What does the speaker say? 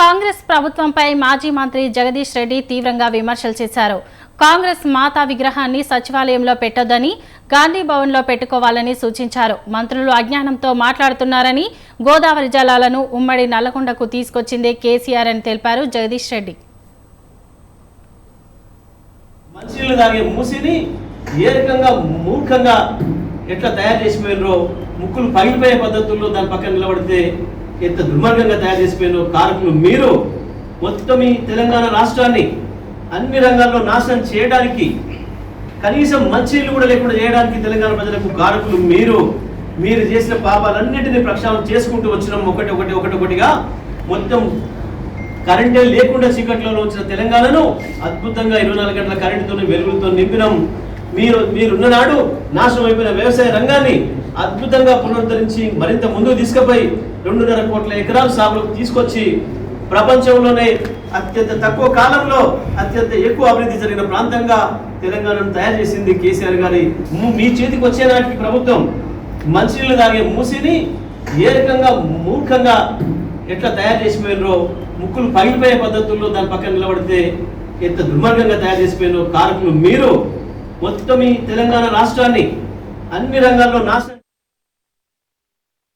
కాంగ్రెస్ ప్రభుత్వంపై మాజీ మంత్రి జగదీష్ రెడ్డి తీవ్రంగా విమర్శలు చేశారు. కాంగ్రెస్ మాతా విగ్రహాన్ని సచివాలయంలో పెట్టొద్దని గాంధీ భవన్లో పెట్టుకోవాలని సూచించారు. మంత్రులు అజ్ఞానంతో మాట్లాడుతున్నారని గోదావరి జలాలను ఉమ్మడి నల్లకొండకు తీసుకొచ్చిందే కేసీఆర్ అని తెలిపారు జగదీష్ రెడ్డి. తాగే మూసిని ఏ రకంగా మూర్ఖంగా ఎట్లా తయారు ముక్కులు పగిలిపోయే పద్ధతుల్లో దాని పక్కన నిలబడితే ఎంత దుర్మార్గంగా తయారు చేసిపోయిన కారకులు మీరు మొత్తం ఈ తెలంగాణ రాష్ట్రాన్ని అన్ని రంగాల్లో నాశనం చేయడానికి కనీసం మంచినీళ్ళు కూడా లేకుండా చేయడానికి తెలంగాణ ప్రజలకు కారకులు మీరు మీరు చేసిన పాపాలన్నింటినీ ప్రక్షాళన చేసుకుంటూ వచ్చినాం ఒకటి ఒకటి ఒకటి ఒకటిగా. మొత్తం కరెంటే లేకుండా చీకట్లో వచ్చిన తెలంగాణను అద్భుతంగా ఇరవై నాలుగు గంటల కరెంటుతో వెలుగులతో నింపినాం. మీరు మీరున్న నాడు నాశనం అయిపోయిన వ్యవసాయ రంగాన్ని అద్భుతంగా పునరుద్ధరించి మరింత ముందుకు తీసుకుపోయి రెండున్నర కోట్ల ఎకరాల సాగులకు తీసుకొచ్చి ప్రపంచంలోనే అత్యంత తక్కువ కాలంలో అత్యంత ఎక్కువ అభివృద్ధి జరిగిన ప్రాంతంగా తెలంగాణను తయారు చేసింది కేసీఆర్ గారి మీ చేతికి వచ్చే నాటికి ప్రభుత్వం. మంచినీళ్ళు తాగే మూసిని ఏ రకంగా మూర్ఖంగా ఎట్లా తయారు చేసిపోయినరో ముక్కులు పగిలిపోయే పద్ధతుల్లో దాని పక్కన నిలబడితే ఎంత దుర్మార్గంగా తయారు చేసిపోయినో కారకులు మీరు మొత్తం ఈ తెలంగాణ రాష్ట్రాన్ని అన్ని రంగాల్లో నాశనం